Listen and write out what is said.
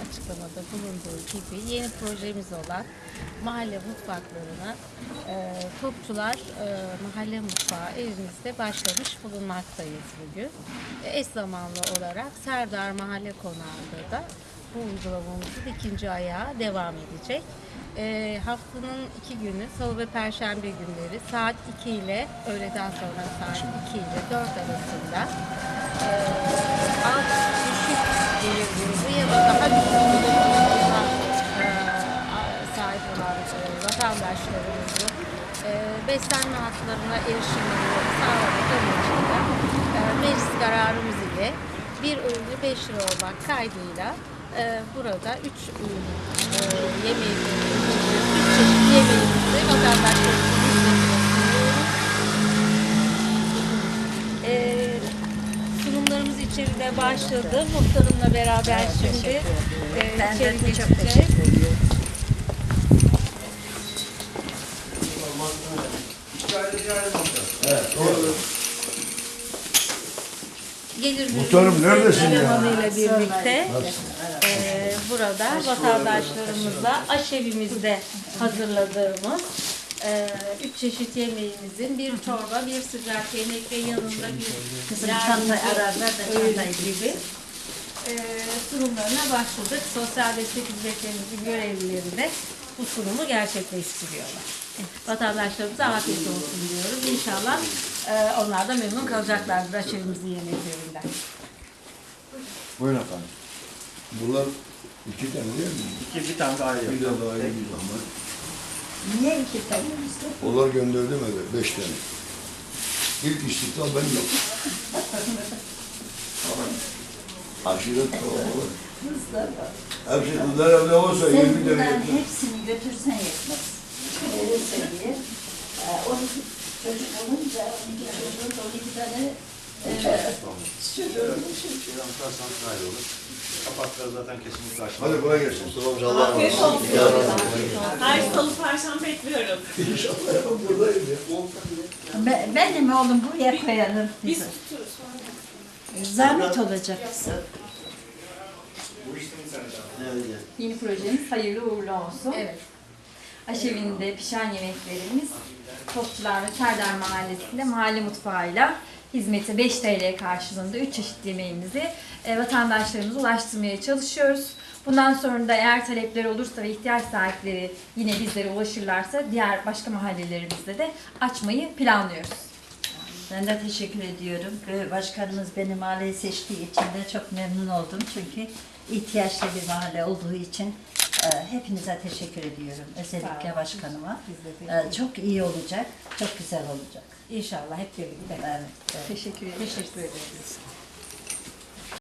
açıklamada bulunduğu gibi yeni projemiz olan mahalle mutfaklarına e, Topçular e, Mahalle Mutfağı evimizde başlamış bulunmaktayız bugün. E, eş zamanlı olarak Serdar Mahalle Konağı'nda da bu uygulamamızın ikinci ayağı devam edecek. E, haftanın iki günü, salı ve perşembe günleri saat 2 ile öğleden sonra saat 2 ile 4 arasında e, beslenme haklarına erişimini sağlamak amacıyla e, meclis kararımız ile bir öğünü 5 lira olmak kaydıyla e, burada 3 öğün e, yemeğimizi, 3 çeşit yemeğimizi vatandaşlarımızın hizmetine sunuyoruz. Ee, sunumlarımız içeride başladı. Muhtarımla beraber şimdi e, Ben teşekkür ediyorum. Gelir Muhtarım, neredesin ya? birlikte e, burada vatandaşlarımızla aşevimizde hazırladığımız e, üç çeşit yemeğimizin bir çorba, bir sıcak yemek ve yanında bir Kızım yardımcı çantayı ararlar da öğün çantayı gibi. E, sunumlarına başladık. Sosyal destek hizmetlerimizin görevlileri de bu sunumu gerçekleştiriyorlar. Vatandaşlarımıza afiyet olsun diyoruz. İnşallah e, onlar da memnun kalacaklardır aşevimizin yemeklerinden. Buyurun efendim. Bunlar iki tane değil mi? İki bir tane daha Bir yok. de daha iyi bir zahmet. Niye iki tane? Onlar gönderdim eve, beş tane. İlk istiklal ben yaptım. Aşiret kalabalık. Hepsi bunlar evde olsa Sen yirmi tane bunların yaptım. hepsini götürsen yetmez. Öyle söyleyeyim. Ee, 12 çocuk olunca 12 çocuğun 12 tane e, Şeyden tutarsanız daha iyi olur. Kapakları zaten kesinlikle açma. Hadi kolay gelsin. Afiyet olsun. Her salı perşembe bekliyorum. İnşallah ya buradayım ya. Be- benim oğlum buraya koyalım. Biz tutuyoruz. Zahmet olacak. Yeni projemiz hayırlı uğurlu olsun. Evet. Aşevinde pişen yemeklerimiz Topçular ve Serdar Mahallesi'nde mahalle mutfağıyla hizmeti 5 TL karşılığında 3 çeşit yemeğimizi e, vatandaşlarımıza ulaştırmaya çalışıyoruz. Bundan sonra da eğer talepleri olursa ve ihtiyaç sahipleri yine bizlere ulaşırlarsa diğer başka mahallelerimizde de açmayı planlıyoruz. Ben de teşekkür ediyorum. Başkanımız beni mahalleyi seçtiği için de çok memnun oldum. Çünkü ihtiyaçlı bir mahalle olduğu için e, hepinize teşekkür ediyorum. Özellikle başkanıma. E, çok iyi olacak, çok güzel olacak. İnşallah hep birlikte. Evet, evet. Teşekkür ederim. Teşekkür ederiz.